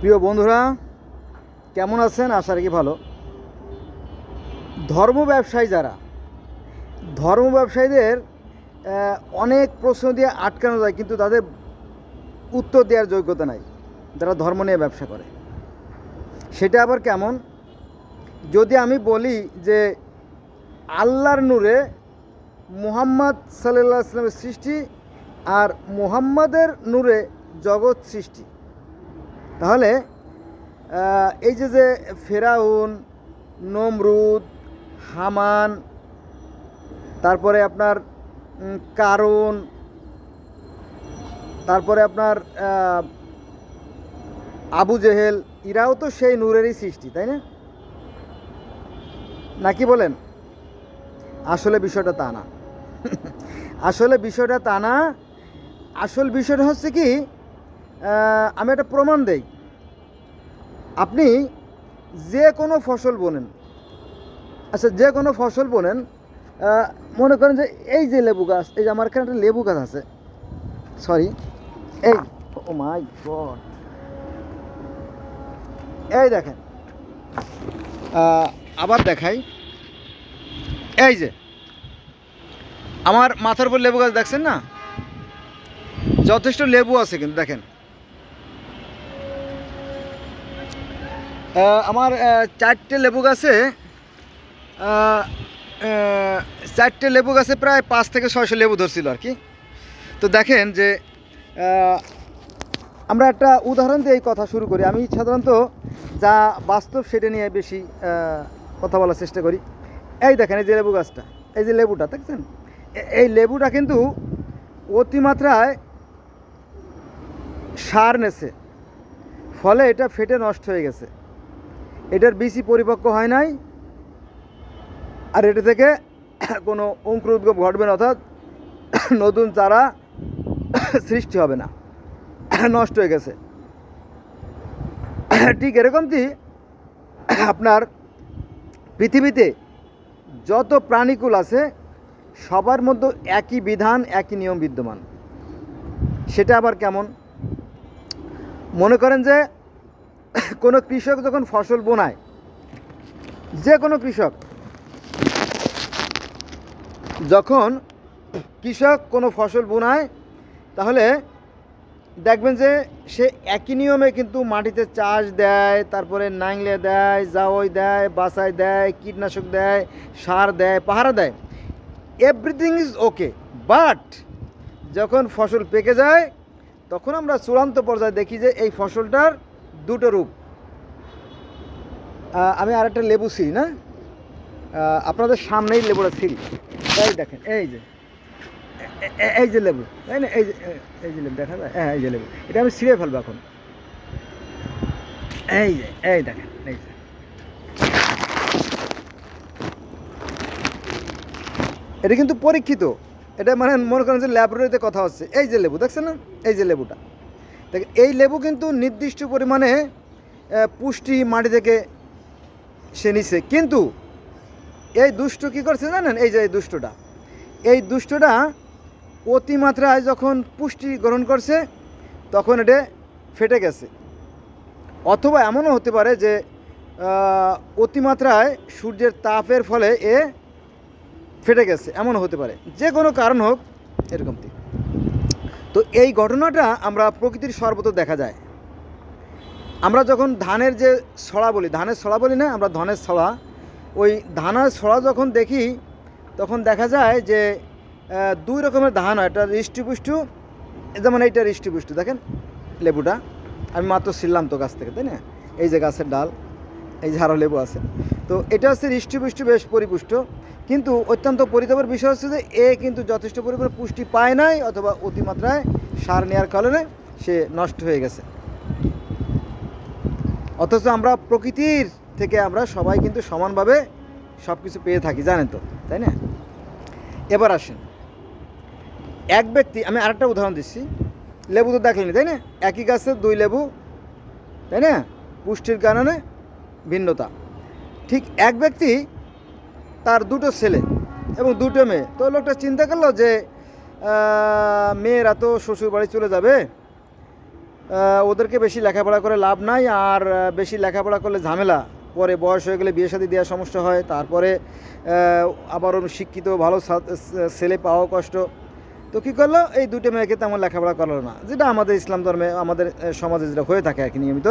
প্রিয় বন্ধুরা, কেমন আছেন? আশা রাখি ভালো। ধর্ম ব্যবসায়ী যারা, ধর্ম ব্যবসায়ীদের অনেক প্রশ্ন দিয়ে আটকানো যায়, কিন্তু তাদের উত্তর দেওয়ার যোগ্যতা নাই। যারা ধর্ম নিয়ে ব্যবসা করে। সেটা আবার কেমন? যদি আমি বলি যে আল্লাহর নূরে মুহাম্মদ সাল্লাহ ইসলামের সৃষ্টি আর মুহাম্মাদের নূরে জগৎ সৃষ্টি তাহলে এই যে যে ফেরাউন, নমরুদ, হামান, তারপরে আপনার কারণ তারপরে আপনার আবু জেহেল এরাও তো সেই নূরেরই সৃষ্টি, তাই না? নাকি বলেন? আসলে বিষয়টা তা না। আসলে বিষয়টা তা না। আসল বিষয়টা হচ্ছে কি আমি একটা প্রমাণ দেই। আপনি যে কোনো ফসল বোনেন আচ্ছা যে কোনো ফসল বোনেন মনে করেন যে এই যে লেবু গাছ, এই যে আমার এখানে একটা লেবু গাছ আছে সরি এই ও মাই গড এই দেখেন আবার দেখাই, এই যে, আমার মাথার উপর লেবু গাছ দেখছেন না? যথেষ্ট লেবু আছে কিন্তু, দেখেন আমার চারটে লেবু গাছে চারটে লেবু গাছে প্রায় পাঁচ থেকে ছয়শো লেবু ধরছিল আর কি। তো দেখেন যে আমরা একটা উদাহরণ দিয়ে এই কথা শুরু করি। আমি সাধারণত যা বাস্তব সেটা নিয়ে বেশি কথা বলার চেষ্টা করি। এই দেখেন, এই যে লেবু গাছটা, এই যে লেবুটা, দেখছেন? এই লেবুটা কিন্তু অতিমাত্রায় সার নেছে। ফলে এটা ফেটে নষ্ট হয়ে গেছে। এটার বিচি পরিপক্ক হয় নাই। আর এটা থেকে কোনো অঙ্কুর উদ্গম ঘটবে না, অর্থাৎ নতুন চারা সৃষ্টি হবে না। নষ্ট হয়ে গেছে। ঠিক এরকমটি আপনার পৃথিবীতে যত প্রাণীকুল আছে, সবার মধ্যে একই বিধান, একই নিয়ম বিদ্যমান। সেটা আবার কেমন? মনে করেন যে কোনো কৃষক যখন ফসল বোনায়, যে কোনো কৃষক, যখন কৃষক কোনো ফসল বোনায়, তাহলে দেখবেন যে সে একই নিয়মে কিন্তু মাটিতে চাষ দেয়, তারপরে নাংলে দেয় জাওয়াই দেয় বাসাই দেয়, কীটনাশক দেয়, সার দেয়, পাহারা দেয়। এভরিথিং ইজ ওকে বাট যখন ফসল পেকে যায়, তখন আমরা চূড়ান্ত পর্যায়ে দেখি যে এই ফসলটার দুটো রূপ। আহ, আর একটা লেবু ছিঁড়ি না? আপনাদের সামনেই লেবুটা ছিঁড়ি এই দেখেন এই যে। এই যে লেবু তাই না? এই যে এই যে লেবু দেখা যায়? হ্যাঁ এই যে লেবু। এটা আমি ছিঁড়ে ফেলব এখন। এই যে এই দেখেন এই যে। এটা কিন্তু পরীক্ষিত। এটা মানে মনে করেন যে ল্যাবরেটরিতে কথা হচ্ছে। এই যে লেবু দেখছেন না? এই যে লেবুটা। দেখ এই লেবু কিন্তু নির্দিষ্ট পরিমাণে পুষ্টি মাটি থেকে সে কিন্তু এই দুষ্ট কী করছে জানেন? এই যে এই দুষ্টটা। এই দুষ্টটা অতিমাত্রায় যখন পুষ্টি গ্রহণ করছে, তখন এটা ফেটে গেছে। অথবা এমনও হতে পারে যে অতিমাত্রায় সূর্যের তাপের ফলে এ ফেটে গেছে। এমন হতে পারে। যে কোনো কারণ হোক, এরকমটি। তো এই ঘটনাটা আমরা প্রকৃতির সর্বত দেখা যায়। আমরা যখন ধানের যে ছড়া বলি, ধানের ছড়া বলি না, আমরা ধানের ছড়া, ওই ধানের ছড়া যখন দেখি, তখন দেখা যায় যে দুই রকমের ধান হয়, একটা হৃষ্টিপুষ্টু যেমন এইটা হৃষ্টিপুষ্টু দেখেন লেবুটা, আমি মাত্র ছিললাম তো গাছ থেকে, তাই না? এই যে গাছের ডাল, এই আরও লেবু আছে। তো এটা হচ্ছে হৃষ্টিপুষ্টি বেশ পরিপুষ্ট, কিন্তু অত্যন্ত পরিতাপের বিষয় হচ্ছে যে, এ কিন্তু যথেষ্ট পরিমাণে পুষ্টি পায় নাই, অথবা অতিমাত্রায় সার নেওয়ার কারণে সে নষ্ট হয়ে গেছে। অথচ আমরা প্রকৃতির থেকে আমরা সবাই কিন্তু সমানভাবে সব কিছু পেয়ে থাকি, জানেন তো, তাই না? এবার আসেন। এক ব্যক্তি, আমি আরেকটা উদাহরণ দিচ্ছি। লেবু তো দেখলেনি তাই না? একই গাছের দুই লেবু, তাই না? পুষ্টির কারণে ভিন্নতা। ঠিক এক ব্যক্তি তার দুটো ছেলে এবং দুটো মেয়ে। তো লোকটা চিন্তা করল যে মেয়েরা তো শ্বশুর বাড়ি চলে যাবে। ওদেরকে বেশি লেখাপড়া করে লাভ নাই, আর বেশি লেখাপড়া করলে ঝামেলা। পরে বয়স হয়ে গেলে বিয়ে শাদী দেওয়ার সমস্যা হয়, তারপরে আবার শিক্ষিত, ভালো ছেলে পাওয়া কষ্ট। তো কী করল? এই দুটো মেয়েকে তেমন লেখাপড়া করল না, যেটা আমাদের ইসলাম ধর্মে, আমাদের সমাজে যেটা হয়ে থাকে আর কি নিয়মিত।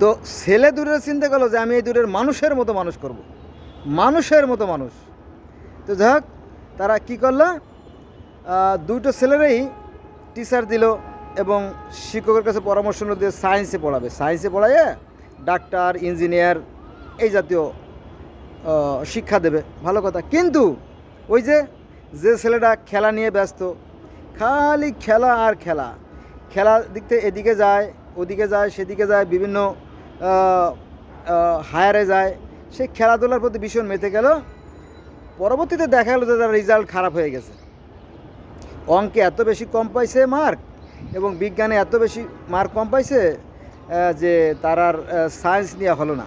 তো ছেলে দূরের চিন্তা করল যে আমি এই দূরের মানুষের মতো মানুষ করব। মানুষের মতো মানুষ। তো যাই তারা কী করল? দুটো ছেলেরই টিচার দিল এবং শিক্ষকের কাছে পরামর্শ দিয়ে সায়েন্সে পড়াবে। সায়েন্সে পড়াইয়ে ডাক্তার ইঞ্জিনিয়ার এই জাতীয় শিক্ষা দেবে। ভালো কথা। কিন্তু ওই যে যে ছেলেটা খেলা নিয়ে ব্যস্ত, খালি খেলা আর খেলা। খেলা দিক থেকে এদিকে যায়, ওদিকে যায়, সেদিকে যায়, বিভিন্ন হায়ারে যায়। সে খেলাধুলার প্রতি ভীষণ মেতে গেল। পরবর্তীতে দেখা গেলো যে তার রেজাল্ট খারাপ হয়ে গেছে। অঙ্কে এত বেশি কম পাইছে মার্ক এবং বিজ্ঞানে এত বেশি মার্ক কম পাইছে যে তার আর সায়েন্স নেওয়া হলো না।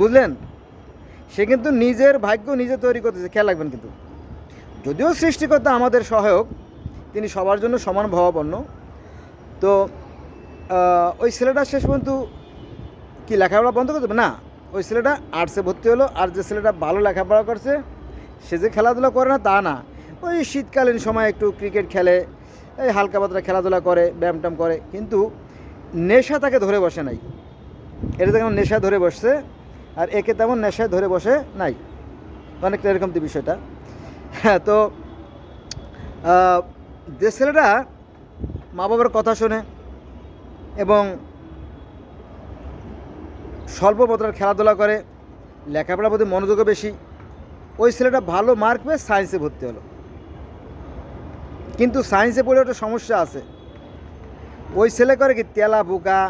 বুঝলেন? সে কিন্তু নিজের ভাগ্য নিজে তৈরি করতেছে, খেয়াল রাখবেন কিন্তু। যদিও সৃষ্টিকর্তা আমাদের সহায়ক, তিনি সবার জন্য সমান ভাবাপন্ন। তো ওই ছেলেটা শেষ পর্যন্ত কি, লেখাপড়া বন্ধ করে দেবে না, ওই ছেলেটা আর্টসে ভর্তি হলো, আর যে ছেলেটা ভালো লেখাপড়া করছে, সে যে খেলাধুলা করে না, তা না। ওই শীতকালীন সময় একটু ক্রিকেট খেলে এই হালকা পাতলা খেলাধুলা করে, ব্যায়াম করে, কিন্তু নেশা তাকে ধরে বসে নাই। এটা তেমন নেশা ধরে বসছে, আর একে তেমন নেশায় ধরে বসে নাই। অনেকটা এরকম তো বিষয়টা। হ্যাঁ তো যে ছেলেটা মা বাবার কথা শোনে এবং স্বল্প মাত্রার খেলাধুলা করে, লেখাপড়ার প্রতি মনোযোগও বেশি, ওই ছেলেটা ভালো মার্ক পেয়ে সায়েন্সে ভর্তি হলো। কিন্তু সায়েন্সে পড়ে একটা সমস্যা আছে। ওই ছেলে করে কি তেলা পোকা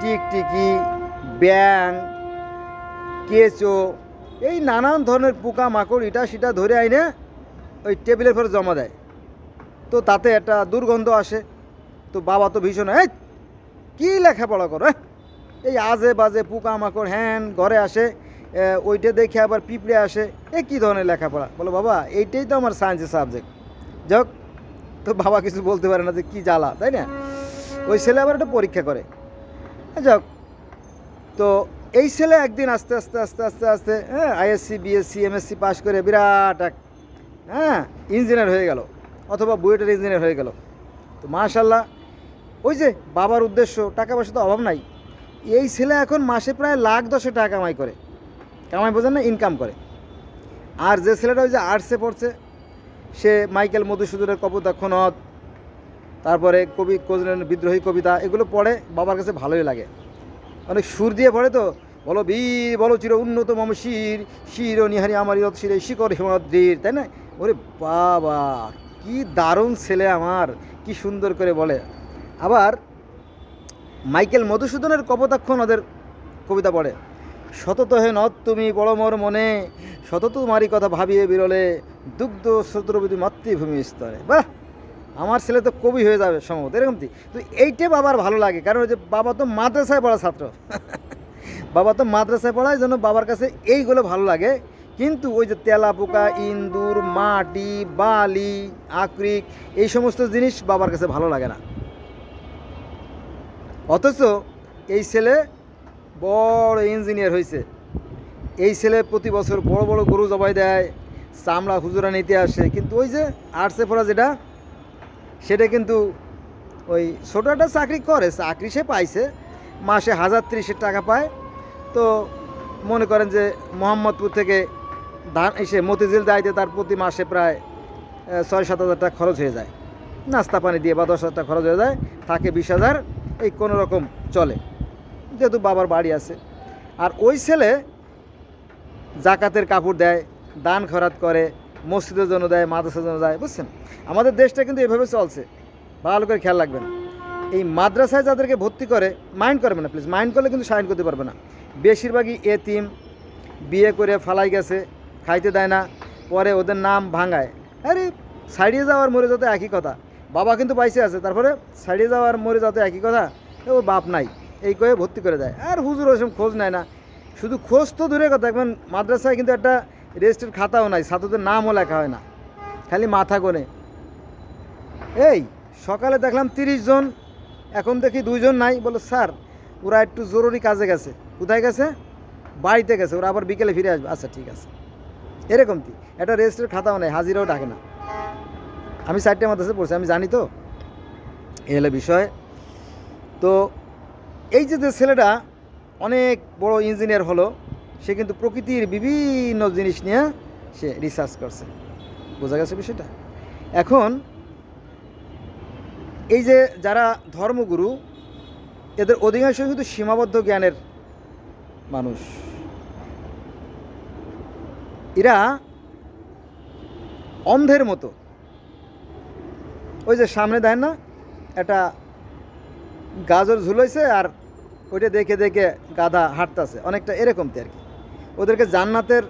টিকটিকি, ব্যাং, কেঁচো, এই নানান ধরনের পোকা মাকড় ইটা সেটা ধরে আইনে ওই টেবিলের পরে জমা দেয়। তো তাতে একটা দুর্গন্ধ আসে। তো বাবা তো ভীষণ, এই, কী লেখাপড়া করো হ্যাঁ? এই আজে বাজে পোকা মাকড় হ্যান ঘরে আসে ওইটা দেখে আবার পিঁপড়ে আসে। এ, কী ধরনের লেখাপড়া? বলো, বাবা, এইটাই তো আমার সায়েন্সের সাবজেক্ট। যাক তো বাবা কিছু বলতে পারে না যে কী জ্বালা, তাই না? ওই ছেলে আবার একটা পরীক্ষা করে। যাক। তো এই ছেলে একদিন আস্তে আস্তে আস্তে আস্তে আস্তে হ্যাঁ আইএসসি বিএসসি এমএসসি পাশ করে বিরাট এক হ্যাঁ ইঞ্জিনিয়ার হয়ে গেল, অথবা বুয়েটের ইঞ্জিনিয়ার হয়ে গেল। তো মাশাল্লাহ ওই যে বাবার উদ্দেশ্য টাকা পয়সা তো অভাব নাই। এই ছেলে এখন মাসে প্রায় লাখ দশে টাকা কামাই করে। কামাই বোঝেন না ইনকাম করে। আর যে ছেলেটা ওই যে আর্টসে পড়ছে সে মাইকেল মধুসূদনের কপোতাক্ষণত তারপরে কবি কোজনের বিদ্রোহী কবিতা, এগুলো পড়ে বাবার কাছে ভালোই লাগে। অনেক সুর দিয়ে পড়ে তো, বলো বীর, বলো চির উন্নত মম শির শির নিহারি আমার ইয়ত শিরে শিকর হিমদ্রির তাই না? ওরে বাবা, কি দারুণ ছেলে আমার, কি সুন্দর করে বলে। আবার মাইকেল মধুসূদনের কপোতাক্ষণ ওদের কবিতা পড়ে। শতত হে নদ, তুমি বড় মনে। শতত তোমারই কথা ভাবিয়ে বিরলে দুগ্ধ শত্রুপতি মাতৃভূমি স্তরে। বাহ! আমার ছেলে তো কবি হয়ে যাবে সম্ভবত, এরকম তো এইটা বাবার ভালো লাগে, কারণ ওই যে বাবা তো মাদ্রাসায় পড়া ছাত্র। বাবা তো মাদ্রাসায় পড়ায় জন্য বাবার কাছে এইগুলো ভালো লাগে। কিন্তু ওই যে তেলা পোকা, ইন্দুর, মাটি, বালি, আকরিক, এই সমস্ত জিনিস বাবার কাছে ভালো লাগে না। অথচ এই ছেলে বড় ইঞ্জিনিয়ার হয়েছে এই ছেলে প্রতি বছর বড় বড় গরু জবাই দেয়, চামড়া হুজুরা নিতে আসে। কিন্তু ওই যে আর্টসে পড়া যেটা, সেটা কিন্তু ওই ছোটো একটা চাকরি করে, চাকরি সে পাইছে, মাসে হাজার ত্রিশের টাকা পায়। তো মনে করেন যে মোহাম্মদপুর থেকে ধান এসে মতিঝিল যাইতে তার প্রতি মাসে প্রায় ছয় সাত হাজার টাকা খরচ হয়ে যায়। নাস্তা পানি দিয়ে বা দশ হাজার টাকা খরচ হয়ে যায়, থাকে বিশ হাজার, এই কোনো রকম চলে। যেহেতু বাবার বাড়ি আছে। আর ওই ছেলে জাকাতের কাপড় দেয়, দান খরাত করে, মসজিদের জন্য দেয়, মাদ্রাসার জন্য দেয়, বুঝছেন? আমাদের দেশটা কিন্তু এভাবে চলছে। ভালো করে খেয়াল রাখবেন। এই মাদ্রাসায় যাদেরকে ভর্তি করে, মাইন্ড করবে না প্লিজ মাইন্ড করলে কিন্তু সাইন করতে পারবে না। বেশিরভাগই এতিম, বিয়ে করে ফালাই গেছে, খাইতে দেয় না, পরে ওদের নাম ভাঙায়। আরে সাইডে যাওয়ার মরে যাতে একই কথা। বাবা কিন্তু পাইসে আছে, তারপরে সাইডে যাওয়ার মরে যাতে একই কথা ও বাপ নাই। এই কয়ে ভর্তি করে দেয়। আর হুজুর ওরকম খোঁজ নেয় না। শুধু খোঁজ তো দূরে কথা, দেখবেন মাদ্রাসায় কিন্তু একটা রেজিস্টার খাতাও নাই, ছাত্রদের নামও লেখা হয় না, খালি মাথা গোনে। এই, সকালে দেখলাম তিরিশ জন, এখন দেখি দুইজন নাই, বলো, স্যার, ওরা একটু জরুরি কাজে গেছে। কোথায় গেছে? বাড়িতে গেছে, ওরা আবার বিকেলে ফিরে আসবে। আচ্ছা ঠিক আছে। এরকম কি? একটা রেজিস্টার খাতাও নেই, হাজিরাও ডাকে না। আমি চারটে মাদ্রাসে পড়ছি, আমি জানি তো। এই হলো বিষয়। তো এই যে যে ছেলেটা অনেক বড় ইঞ্জিনিয়ার হলো, সে কিন্তু প্রকৃতির বিভিন্ন জিনিস নিয়ে সে রিসার্চ করছে। বোঝা গেছে বিষয়টা? এখন এই যে যারা ধর্মগুরু, এদের অধিকাংশ কিন্তু সীমাবদ্ধ জ্ঞানের মানুষ। এরা অন্ধের মতো। ওই যে সামনে দেয় না, একটা গাজর ঝুলাইছে আর ওইটা দেখে দেখে গাধা হাঁটতেছে। অনেকটা এরকম আর কি। ওদেরকে জান্নাতের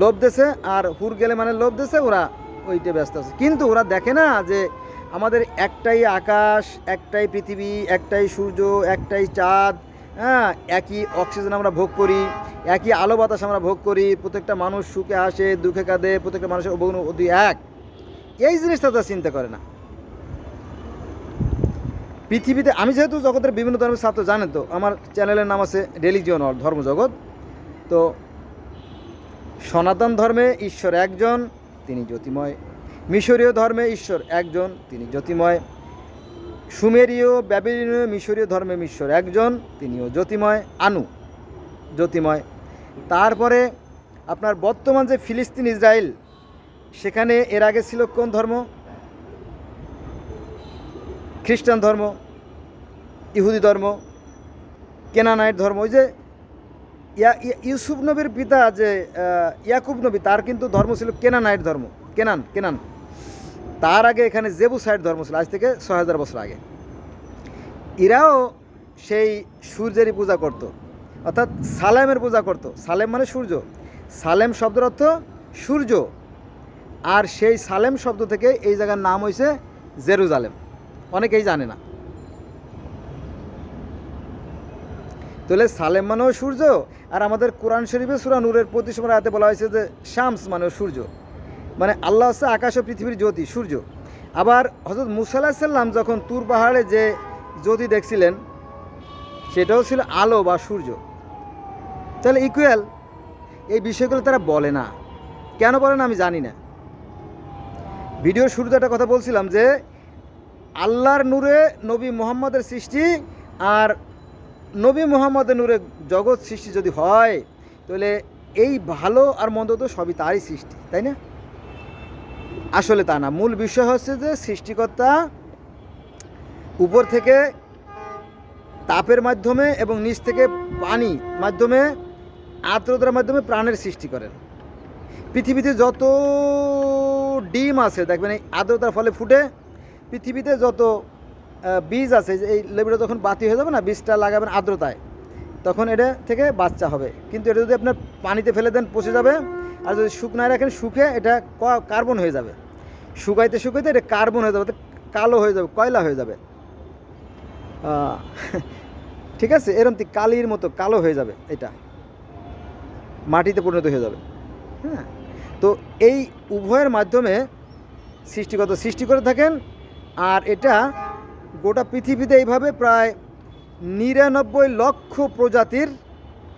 লোভ দেছে আর হুর গেলে মানে লোভ দেছে, ওরা ওইটা ব্যস্ত আছে। কিন্তু ওরা দেখে না যে আমাদের একটাই আকাশ, একটাই পৃথিবী, একটাই সূর্য, একটাই চাঁদ হ্যাঁ একই অক্সিজেন আমরা ভোগ করি, একই আলো বাতাস আমরা ভোগ করি, প্রত্যেকটা মানুষ সুখে আসে দুঃখে কাঁদে, প্রত্যেকটা মানুষের অবনতি এক। এই জিনিসটা তারা চিন্তা করে না। পৃথিবীতে, আমি যেহেতু জগতের বিভিন্ন ধর্মের ছাত্র, জানেন তো, আমার চ্যানেলের নাম আছে রিলিজিয়ন অর ধর্মজগৎ। তো সনাতন ধর্মে ঈশ্বর একজন, তিনি জ্যোতিময়। মিশরীয় ধর্মে ঈশ্বর একজন, তিনি জ্যোতিময়। সুমেরীয় ব্যাবিলীয় মিশরীয় ধর্মে ঈশ্বর একজন, তিনিও জ্যোতিময়। আনু, জ্যোতিময়। তারপরে আপনার বর্তমান যে ফিলিস্তিন, ইসরায়েল, সেখানে এর আগে ছিল কোন ধর্ম? খ্রিস্টান ধর্ম, ইহুদি ধর্ম কেনানাইট ধর্ম, ওই যে ইউসুফ নবীর পিতা যে ইয়াকুব নবী, তার কিন্তু ধর্ম ছিল কেনানাইট ধর্ম। কেনান কেনান। তার আগে এখানে জেবুসাইড ধর্ম ছিল, আজ থেকে ছয় হাজার বছর আগে। এরাও সেই সূর্যেরই পূজা করত। অর্থাৎ সালেমের পূজা করত। সালেম মানে সূর্য। সালেম শব্দের অর্থ সূর্য। আর সেই সালেম শব্দ থেকে এই জায়গার নাম হয়েছে জেরুজালেম। অনেকেই জানে না। তাহলে সালেম মানেও সূর্য আর আমাদের কোরআন শরীফে সুরা নূরের প্রতি সময় রাতে বলা হয়েছে যে শামস মানেও সূর্য। মানে আল্লাহ হচ্ছে আকাশ ও পৃথিবীর জ্যোতি, সূর্য। আবার হজরত মুসাল্লাহ সাল্লাম যখন তুর পাহাড়ে যে জ্যোতি দেখছিলেন, সেটাও ছিল আলো বা সূর্য। তাহলে ইকুয়াল এই বিষয়গুলো তারা বলে না। কেন বলে না আমি জানি না। ভিডিও শুরুতে একটা কথা বলছিলাম যে আল্লাহর নূরে নবী মোহাম্মদের সৃষ্টি আর নবী মোহাম্মদের নূরে জগৎ সৃষ্টি যদি হয়, তাহলে এই ভালো আর মন্দ তো সবই তারই সৃষ্টি, তাই না? আসলে তা না। মূল বিষয় হচ্ছে যে সৃষ্টিকর্তা উপর থেকে তাপের মাধ্যমে এবং নিচ থেকে পানি মাধ্যমে, আর্দ্রতার মাধ্যমে প্রাণের সৃষ্টি করেন। পৃথিবীতে যত ডিম আছে, দেখবেন এই আর্দ্রতার ফলে ফুটে পৃথিবীতে যত বীজ আছে, এই লেবুটা যখন বাতি হয়ে যাবে না, বীজটা লাগাবেন আর্দ্রতায়, তখন এটা থেকে বাচ্চা হবে। কিন্তু এটা যদি আপনার পানিতে ফেলে দেন, পচে যাবে, আর যদি শুকনায় রাখেন, শুকে এটা কার্বন হয়ে যাবে। শুকাইতে শুকাইতে এটা কার্বন হয়ে যাবে কালো হয়ে যাবে, কয়লা হয়ে যাবে। ঠিক আছে? এরম কালির মতো কালো হয়ে যাবে এটা। মাটিতে পরিণত হয়ে যাবে। হ্যাঁ? তো এই উভয়ের মাধ্যমে সৃষ্টিগত, সৃষ্টি করে থাকেন আর এটা গোটা পৃথিবীতে এইভাবে প্রায় নিরানব্বই লক্ষ প্রজাতির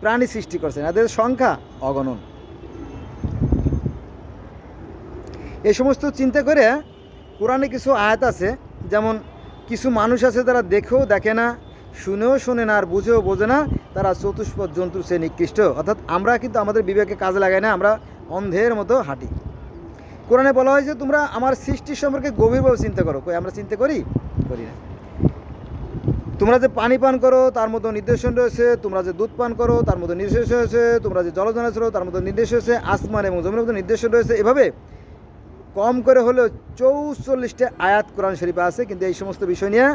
প্রাণী সৃষ্টি করছেন এদের সংখ্যা অগণন। এ সমস্ত চিন্তা করে কোরআনে কিছু আয়াত আছে, যেমন কিছু মানুষ আছে তারা দেখেও দেখে না, শুনেও শোনে না, আর বুঝেও বোঝে না, তারা চতুষ্পদ জন্তু সে নিকৃষ্ট অর্থাৎ আমরা কিন্তু আমাদের বিবেকে কাজে লাগাই না, আমরা অন্ধের মতো হাঁটি। কোরআনে বলা হয়েছে তোমরা আমার সৃষ্টির সম্পর্কে গভীরভাবে চিন্তা করো। কই, আমরা চিন্তা করি? করি না। তোমরা যে পানি পান করো, তার মতো নির্দেশন রয়েছে। তোমরা যে দুধ পান করো, তার মতো নির্দেশ রয়েছে। তোমরা যে জলজনা ছিল তার মতো নির্দেশ রয়েছে। আসমান এবং জমির মতো নির্দেশন রয়েছে। এভাবে কম করে হলেও চৌচল্লিশটা আয়াত কোরআন শরীফে আছে। কিন্তু এই সমস্ত বিষয় নিয়ে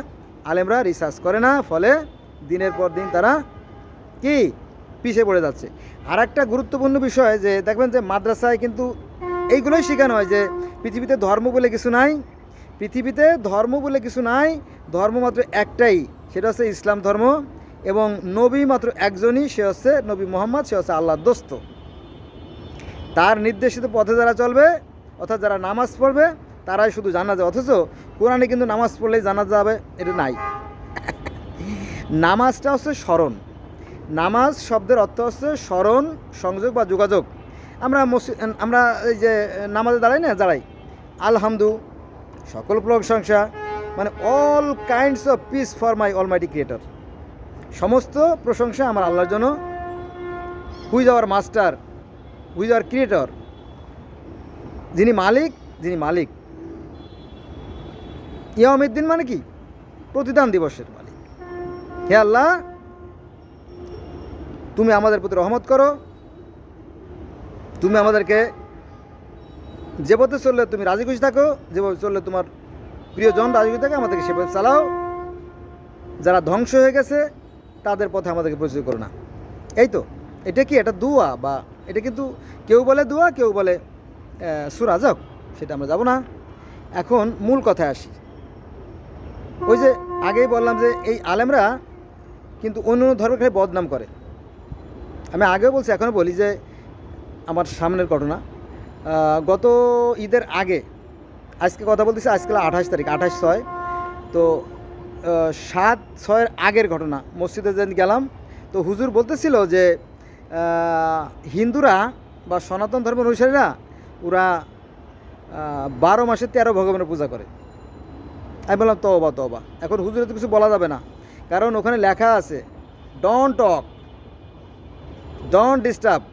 আলেমরা রিসার্চ করে না। ফলে দিনের পর দিন তারা কি? পিছিয়ে পড়ে যাচ্ছে। আর একটা গুরুত্বপূর্ণ বিষয় যে, দেখবেন যে মাদ্রাসায় কিন্তু এইগুলোই শেখানো হয় যে পৃথিবীতে ধর্ম বলে কিছু নাই, পৃথিবীতে ধর্ম বলে কিছু নাই, ধর্ম মাত্র একটাই, সেটা হচ্ছে ইসলাম ধর্ম এবং নবী মাত্র একজনই, সে হচ্ছে নবী মোহাম্মদ, সে হচ্ছে আল্লাহর দোস্ত। তার নির্দেশিত পথে যারা চলবে, অর্থাৎ যারা নামাজ পড়বে, তারাই শুধু জানা যায় অথচ কোরআনে কিন্তু নামাজ পড়লেই জানা যাবে, এটা নাই। নামাজটা হচ্ছে স্মরণ। নামাজ শব্দের অর্থ হচ্ছে স্মরণ, সংযোগ বা যোগাযোগ। আমরা আমরা এই যে নামাজে দাঁড়াই না, দাঁড়াই। আলহামদু, সকল প্রশংসা মানে all kinds of peace for my almighty creator সমস্ত প্রশংসা আমার আল্লাহর জন্য। Who's our master who's our creator যিনি মালিক যিনি মালিক। ইয়ামুদ্দিন মানে কি? প্রতিদান দিবসের মালিক। হে আল্লাহ, তুমি আমাদের প্রতি রহমত করো। তুমি আমাদেরকে যে পথে চললে তুমি রাজি খুশি থাকো যেভাবে চললে তোমার প্রিয়জন রাজি খুশি থাকে, আমাদেরকে সেভাবে চালাও। যারা ধ্বংস হয়ে গেছে, তাদের পথে আমাদেরকে পরিচয় করো না। এই তো, এটা কি এটা দুয়া বা এটা কিন্তু কেউ বলে দুয়া, কেউ বলে সুরাজক সেটা আমরা যাব না। এখন মূল কথায় আসি। ওই যে আগেই বললাম যে এই আলেমরা কিন্তু অন্য খালি বদনাম করে। আমি আগেও বলছি এখনও বলি যে আমার সামনের ঘটনা। গত ঈদের আগে, আজকে কথা বলতেছি, আজকে আঠাশ তারিখ, আঠাশ ছয়। তো সাত ছয়ের আগের ঘটনা, মসজিদে যেদিন গেলাম, তো হুজুর বলতেছিল যে হিন্দুরা বা সনাতন ধর্মের অনুসারীরা, ওরা বারো মাসে তেরো ভগবানের পূজা করে। আমি বললাম তবা তবা এখন হুজুরে তো কিছু বলা যাবে না। কারণ ওখানে লেখা আছে ডন টক ডন ডিস্টার্ব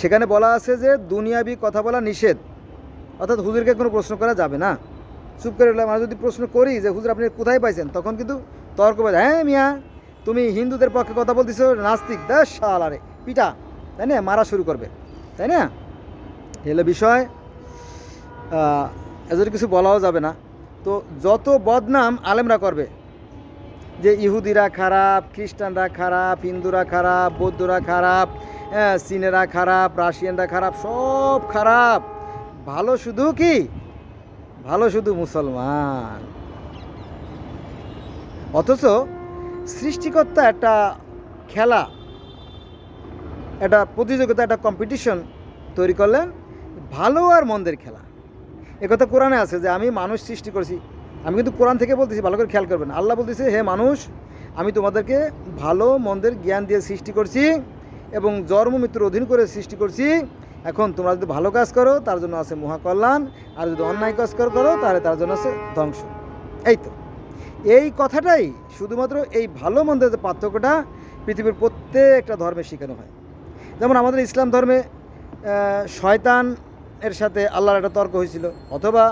সেখানে বলা আছে যে দুনিয়াবি কথা বলা নিষেধ। অর্থাৎ হুজুরকে কোনো প্রশ্ন করা যাবে না। চুপ করে আর যদি প্রশ্ন করি যে, হুজুর, আপনি কোথায় পাইছেন? তখন কিন্তু তর্ক বাজে হ্যাঁ মিয়া, তুমি হিন্দুদের পক্ষে কথা বলতেছো, নাস্তিক শাল আরে, পিটা, তাই না? মারা শুরু করবে, তাই না? এলো বিষয়। এদের কিছু বলাও যাবে না। তো যত বদনাম আলেমরা করবে যে ইহুদিরা খারাপ খ্রিস্টানরা খারাপ হিন্দুরা খারাপ বৌদ্ধরা খারাপ হ্যাঁ, চীনেরা খারাপ রাশিয়ানরা খারাপ সব খারাপ। ভালো শুধু কি? ভালো শুধু মুসলমান। অথচ সৃষ্টিকর্তা একটা খেলা একটা প্রতিযোগিতা একটা কম্পিটিশন তৈরি করলেন ভালো আর মন্দের খেলা। একথা কোরআনে আছে যে আমি মানুষ সৃষ্টি করেছি আমি কিন্তু কোরআন থেকে বলতেছি, ভালো করে খেয়াল করবেন। আল্লাহ বলতেছে, হে মানুষ, আমি তোমাদেরকে ভালো মন্দের জ্ঞান দিয়ে সৃষ্টি করছি এবং জন্ম, মৃত্যুর অধীন করে সৃষ্টি করছি। এখন তোমরা যদি ভালো কাজ করো, তার জন্য আছে মহাকল্যাণ, আর যদি অন্যায় কাজ করো করো, তাহলে তার জন্য আছে ধ্বংস। এই তো। এই কথাটাই শুধুমাত্র এই ভালো মন্দের যে পার্থক্যটা পৃথিবীর প্রত্যেকটা ধর্মে শেখানো হয়। যেমন আমাদের ইসলাম ধর্মে শয়তান এর সাথে আল্লাহর একটা তর্ক হয়েছিল, অথবা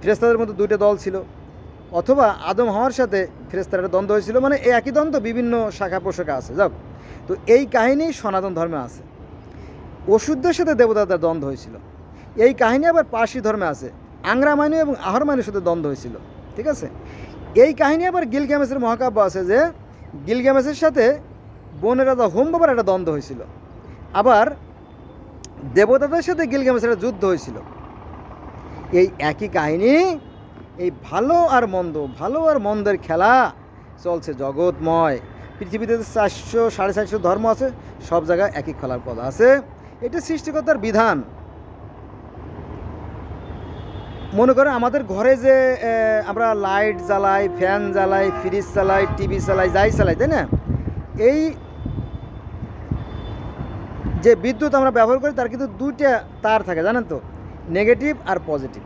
ফেরেস্তাদের মধ্যে দুইটা দল ছিল। অথবা আদম হওয়ার সাথে ফেরেস্তার একটা দ্বন্দ্ব হয়েছিল। মানে এই একই দ্বন্দ্ব বিভিন্ন শাখা পোশাকা আছে। যাক, তো এই কাহিনী সনাতন ধর্মে আছে। ওষুধদের সাথে দেবতাদের দ্বন্দ্ব হয়েছিল। এই কাহিনী আবার পার্সি ধর্মে আছে। আংরা মাইনু এবং আহর মাইনুর সাথে দ্বন্দ্ব হয়েছিল। ঠিক আছে? এই কাহিনী আবার গিলগ্যামেসের মহাকাব্য আছে যে গিলগ্যামেসের সাথে বনের রাজা হোম বাবার একটা দ্বন্দ্ব হয়েছিল। আবার দেবতাদের সাথে গিলগ্যামেসের একটা যুদ্ধ হয়েছিল। এই একই কাহিনী, এই ভালো আর মন্দ, ভালো আর মন্দের খেলা চলছে জগৎময়। পৃথিবীতে চারশো, সাড়ে চারশো ধর্ম আছে, সব জায়গায় একই খেলার পদ আছে। এটা সৃষ্টিকর্তার বিধান। মনে করেন আমাদের ঘরে যে আমরা লাইট জ্বালাই, ফ্যান জ্বালাই, ফ্রিজ চালাই, টিভি চালাই, যাই চালাই, তাই না? এই যে বিদ্যুৎ আমরা ব্যবহার করি, তার কিন্তু দুইটা তার থাকে, জানেন তো? নেগেটিভ আর পজিটিভ।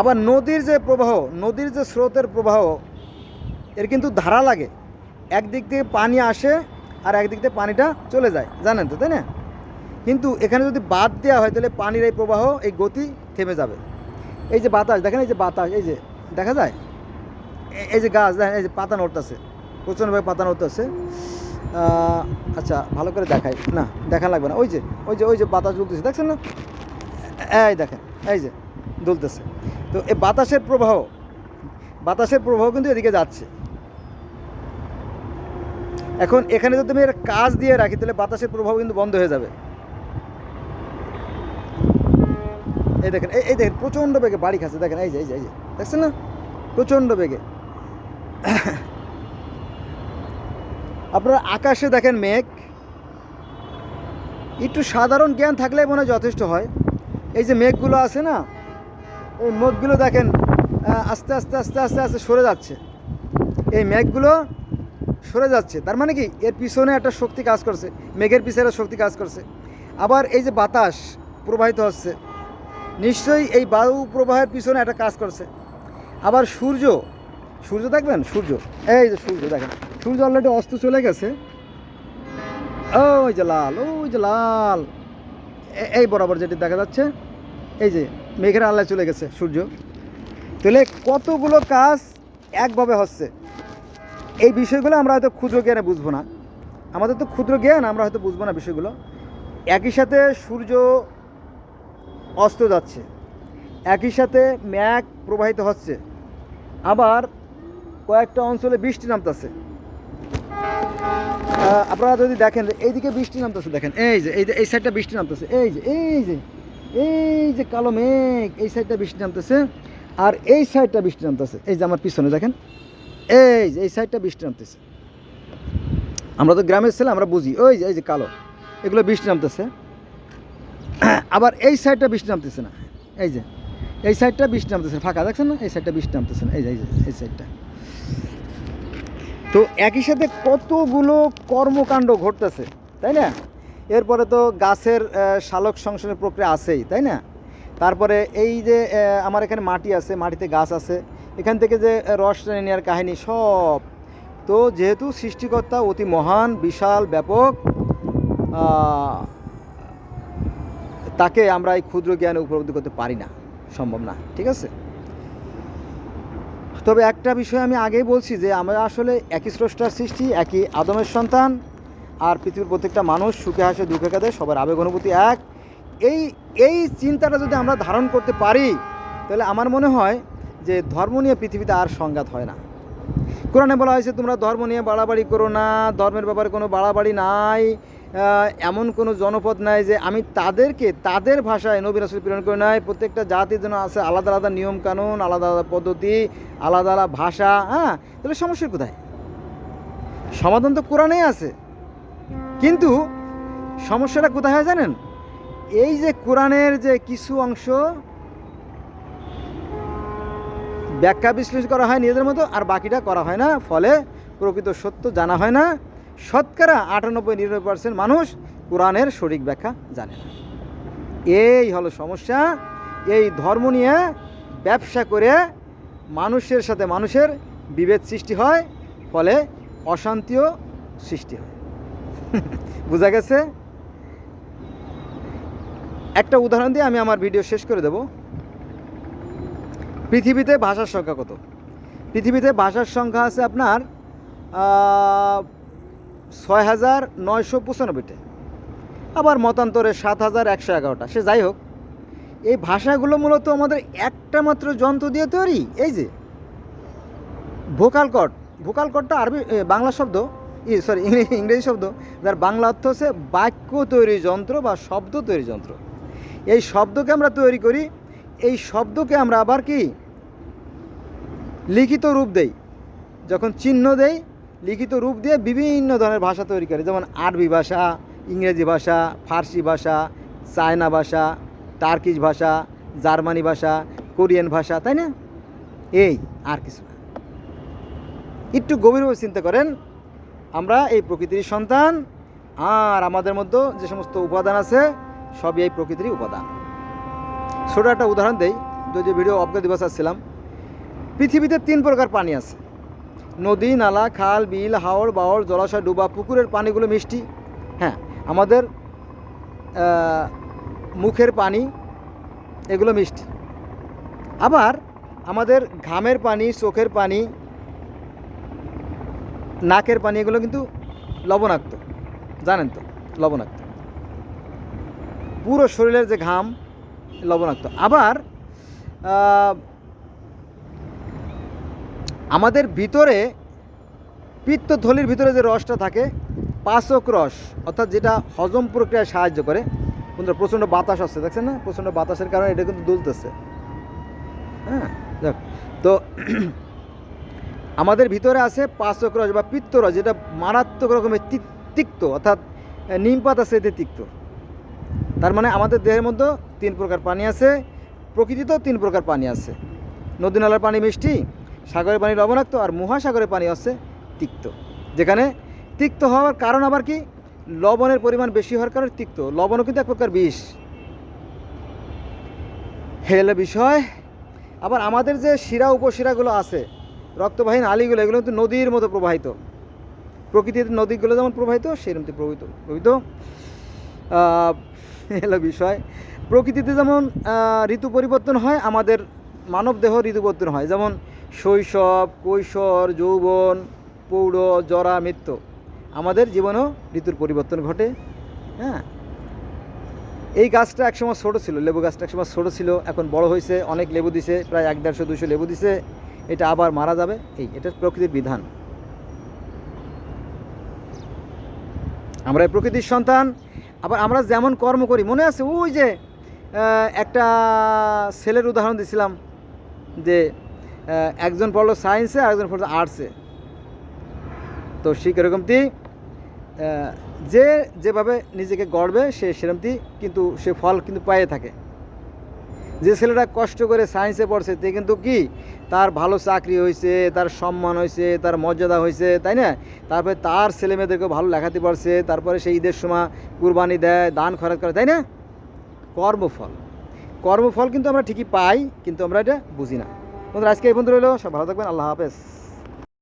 আবার নদীর যে প্রবাহ, নদীর যে স্রোতের প্রবাহ, এর কিন্তু ধারা লাগে। একদিক থেকে পানি আসে আর একদিক থেকে পানিটা চলে যায়। জানেন তো, তাই না? কিন্তু এখানে যদি বাদ দেওয়া হয়, তাহলে পানির এই প্রবাহ, এই গতি থেমে যাবে। এই যে বাতাস, দেখেন এই যে বাতাস, এই যে, দেখা যায়? এই যে গাছ, দেখেন, এই যে পাতা নড়তেছে। প্রচণ্ডভাবে পাতা নড়তেছে। আচ্ছা ভালো করে দেখাই। না, দেখা লাগবে না। ওই যে ওই যে ওই যে বাতাস দুলতেছে দেখছেন না? এই দেখেন, এই যে দুলতেছে। তো এই বাতাসের প্রবাহ বাতাসের প্রবাহ কিন্তু এদিকে যাচ্ছে। এখন এখানে যদি আমি এর কাজ দিয়ে রাখি, তাহলে বাতাসের প্রভাব কিন্তু বন্ধ হয়ে যাবে। এই দেখেন এই দেখেন, প্রচণ্ড বেগে বাড়ি খাচ্ছে। দেখেন, এই যে এই যে এই যে, দেখছেন না? প্রচণ্ড বেগে। আপনারা আকাশে দেখেন মেঘ। একটু সাধারণ জ্ঞান থাকলে মনে যথেষ্ট হয়। এই যে মেঘগুলো আছে না, এই মেঘগুলো দেখেন আস্তে আস্তে আস্তে আস্তে আস্তে সরে যাচ্ছে। এই মেঘগুলো সরে যাচ্ছে। তার মানে কি? এর পিছনে একটা শক্তি কাজ করছে। মেঘের পিছনে একটা শক্তি কাজ করছে। আবার এই যে বাতাস প্রবাহিত হচ্ছে, নিশ্চয়ই এই বায়ু প্রবাহের পিছনে একটা কাজ করছে। আবার সূর্য সূর্য দেখবেন? সূর্য, এই যে সূর্য দেখেন। সূর্য অলরেডি অস্ত চলে গেছে। ওই যে লাল, ওই যে লাল। এই বরাবর যেটি দেখা যাচ্ছে, এই যে মেঘের আল্লাহ চলে গেছে সূর্য। তাহলে কতগুলো কাজ একভাবে হচ্ছে? এই বিষয়গুলো আমরা হয়তো ক্ষুদ্র জ্ঞানে বুঝব না। আমাদের তো ক্ষুদ্র জ্ঞান, আমরা হয়তো বুঝব না বিষয়গুলো। একই সাথে সূর্য অস্ত যাচ্ছে। একই সাথে ম্যাঘ প্রবাহিত হচ্ছে। আবার কয়েকটা অঞ্চলে বৃষ্টি নামতেছে। আপনারা যদি দেখেন, এইদিকে বৃষ্টি নামতেছে, দেখেন, এই যে এই যে, এই সাইডটা বৃষ্টি নামতেছে, এই যে এই যে এই যে কালো মেঘ, এই সাইডটা বৃষ্টি নামতেছে, আর এই সাইডটা বৃষ্টি নামতেছে, এই যে আমার পিছনে দেখেন, এই যে, এই সাইডটা বৃষ্টি নামতেছে। আমরা তো গ্রামের ছেলে, আমরা বুঝি, ওই যে, এই যে কালো, এগুলো বৃষ্টি নামতেছে। আবার এই সাইডটা বৃষ্টি নামতেছে না, এই যে, এই সাইডটা বৃষ্টি নামতেছে, ফাঁকা, দেখছেন না? এই সাইডটা বৃষ্টি নামতেছে না, এই যে, এই সাইডটা তো একই সাথে কতগুলো কর্মকাণ্ড ঘটতেছে, তাই না? এরপরে তো গাছের শালক সংশোধনের প্রক্রিয়া আছেই, তাই না? তারপরে এই যে আমার এখানে মাটি আছে, মাটিতে গাছ আছে, এখান থেকে যে রস টেনে নেওয়ার কাহিনী সব। তো যেহেতু সৃষ্টিকর্তা অতি মহান, বিশাল, ব্যাপক তাকে আমরা এই ক্ষুদ্র জ্ঞানে উপলব্ধি করতে পারি না, সম্ভব না, ঠিক আছে? তবে একটা বিষয় আমি আগেই বলছি যে আমরা আসলে একই স্রষ্টার সৃষ্টি, একই আদমের সন্তান আর পৃথিবীর প্রত্যেকটা মানুষ সুখে হাসে, দুঃখে কাঁদে, সবার আবেগ অনুভূতি এক। এই এই চিন্তাটা যদি আমরা ধারণ করতে পারি, তাহলে আমার মনে হয় যে ধর্ম নিয়ে পৃথিবীতে আর সংঘাত হয় না। কোরআনে বলা হয়েছে, তোমরা ধর্ম নিয়ে বাড়াবাড়ি করো না, ধর্মের ব্যাপারে কোনো বাড়াবাড়ি নাই এমন কোনো জনপদ নাই যে আমি তাদেরকে, তাদের ভাষায় নবী রাসুল প্রেরণ করে নাই। প্রত্যেকটা জাতির জন্য আছে আলাদা আলাদা নিয়ম কানুন, আলাদা আলাদা পদ্ধতি, আলাদা আলাদা ভাষা হ্যাঁ? তাহলে সমস্যা কোথায়? সমাধান তো কোরআনেই আছে। কিন্তু সমস্যাটা কোথায় হয় জানেন? এই যে কোরআনের যে কিছু অংশ ব্যাখ্যা বিশ্লেষণ করা হয় নিজেদের মতো, আর বাকিটা করা হয় না। ফলে প্রকৃত সত্য জানা হয় না। শতকরা আটানব্বই নিরানব্বই পার্সেন্ট মানুষ কোরআনের সঠিক ব্যাখ্যা জানে না। এই হলো সমস্যা। এই ধর্ম নিয়ে ব্যবসা করে মানুষের সাথে মানুষের বিভেদ সৃষ্টি হয়, ফলে অশান্তিও সৃষ্টি হয়। বোঝা গেছে? একটা উদাহরণ দিয়ে আমি আমার ভিডিও শেষ করে দেব। পৃথিবীতে ভাষার সংখ্যা কত? পৃথিবীতে ভাষার সংখ্যা আছে আপনার ছয় হাজার নয়শো পঁচানব্বইটা। আবার মতান্তরে সাত হাজার একশো এগারোটা। সে যাই হোক, এই ভাষাগুলো মূলত আমাদের একটা মাত্র যন্ত্র দিয়ে তৈরি। এই যে, ভোকাল কট ভোকাল কটটা আরবি বাংলা শব্দ, ই সরি ইংরেজি শব্দ, যার বাংলা অর্থ হচ্ছে বাক্য তৈরি যন্ত্র বা শব্দ তৈরি যন্ত্র। এই শব্দকে আমরা তৈরি করি, এই শব্দকে আমরা আবার কি, লিখিত রূপ দেই। যখন চিহ্ন দেই লিখিত রূপ দিয়ে বিভিন্ন ধরনের ভাষা তৈরি করে। যেমন আরবি ভাষা, ইংরেজি ভাষা, ফার্সি ভাষা, চায়না ভাষা, টার্কিশ ভাষা, জার্মানি ভাষা, কোরিয়ান ভাষা, তাই না? এই আর কিছু না। একটু গভীরভাবে চিন্তা করেন, আমরা এই প্রকৃতির সন্তান, আর আমাদের মধ্যে যে সমস্ত উপাদান আছে, সবই এই প্রকৃতিরই উপাদান। ছোটো একটা উদাহরণ দেই, যদি ভিডিও অজ্ঞ দিবস আসছিলাম পৃথিবীতে তিন প্রকার পানি আছে। নদী, নালা, খাল, বিল হাওড় বাওড় জলাশয়, ডুবা, পুকুরের পানিগুলো মিষ্টি। হ্যাঁ আমাদের মুখের পানি, এগুলো মিষ্টি। আবার আমাদের ঘামের পানি, চোখের পানি, নাকের পানি, এগুলো কিন্তু লবণাক্ত। জানেন তো, লবণাক্ত। পুরো শরীরের যে ঘাম, লবণাক্ত। আবার আমাদের ভিতরে পিত্তথলির ভিতরে যে রসটা থাকে, পাচক রস, অর্থাৎ যেটা হজম প্রক্রিয়ায় সাহায্য করে। বন্ধুরা, প্রচণ্ড বাতাস আসছে, দেখছেন না? প্রচণ্ড বাতাসের কারণে এটা কিন্তু দুলতেছে। হ্যাঁ দেখ তো আমাদের ভিতরে আছে পাচক রস বা পিত্ত রস, যেটা মারাত্মক রকমের তিক্ত, অর্থাৎ নিম পাতা সেতে তিক্ত। তার মানে আমাদের দেহের মধ্যে তিন প্রকার পানি আছে, প্রকৃতিতেও তিন প্রকার পানি আছে। নদী নালার পানি মিষ্টি সাগরের পানি লবণাক্ত আর মহাসাগরের পানি হচ্ছে তিক্ত। যেখানে তিক্ত হওয়ার কারণ আবার কি? লবণের পরিমাণ বেশি হওয়ার কারণে তিক্ত। লবণও কিন্তু এক প্রকার বিষ। হেলে বিষয়। আবার আমাদের যে শিরা উপশিরাগুলো আছে, রক্তবাহী নালীগুলো, এগুলো কিন্তু নদীর মতো প্রবাহিত। প্রকৃতির নদীগুলো যেমন প্রবাহিত সেরকম প্রবাহিত প্রবাহিত এলো বিষয়। প্রকৃতিতে যেমন ঋতু পরিবর্তন হয়, আমাদের মানব দেহ ঋতু পরিবর্তন হয়। যেমন শৈশব, কৈশোর, যৌবন পৌঢ় জরা, মৃত্যু। আমাদের জীবনেও ঋতুর পরিবর্তন ঘটে হ্যাঁ? এই গাছটা একসময় ছোটো ছিল, লেবু গাছটা একসময় ছোটো ছিল, এখন বড় হয়েছে, অনেক লেবু দিছে, প্রায় এক দেড়শো দুশো লেবু দিছে, এটা আবার মারা যাবে, এই, এটা প্রকৃতির বিধান। আমরা এই প্রকৃতির সন্তান, আবার আমরা যেমন কর্ম করি, মনে আছে ওই যে একটা ছেলের উদাহরণ দিছিলাম, যে একজন পড়ল সায়েন্সে আর একজন পড়ল আর্টসে তো ঠিক এরকমটি যে যেভাবে নিজেকে গড়বে, সে সেরকমটি কিন্তু সে ফল কিন্তু পায়ে থাকে। যে ছেলেটা কষ্ট করে সায়েন্সে পড়ছে তে কিন্তু কি, তার ভালো চাকরি হয়েছে, তার সম্মান হয়েছে, তার মর্যাদা হয়েছে, তাই না? তারপরে তার ছেলে মেয়েদেরকে ভালো লেখাতে পারছে, তারপরে সেই ঈদের সময় কুরবানি দেয়, দান খরচ করে, তাই না? কর্মফল। কর্মফল কিন্তু আমরা ঠিকই পাই, কিন্তু আমরা এটা বুঝি না। বন্ধুরা আজকে এই বন্ধু রইল। সব ভালো থাকবেন। আল্লাহ হাফেজ।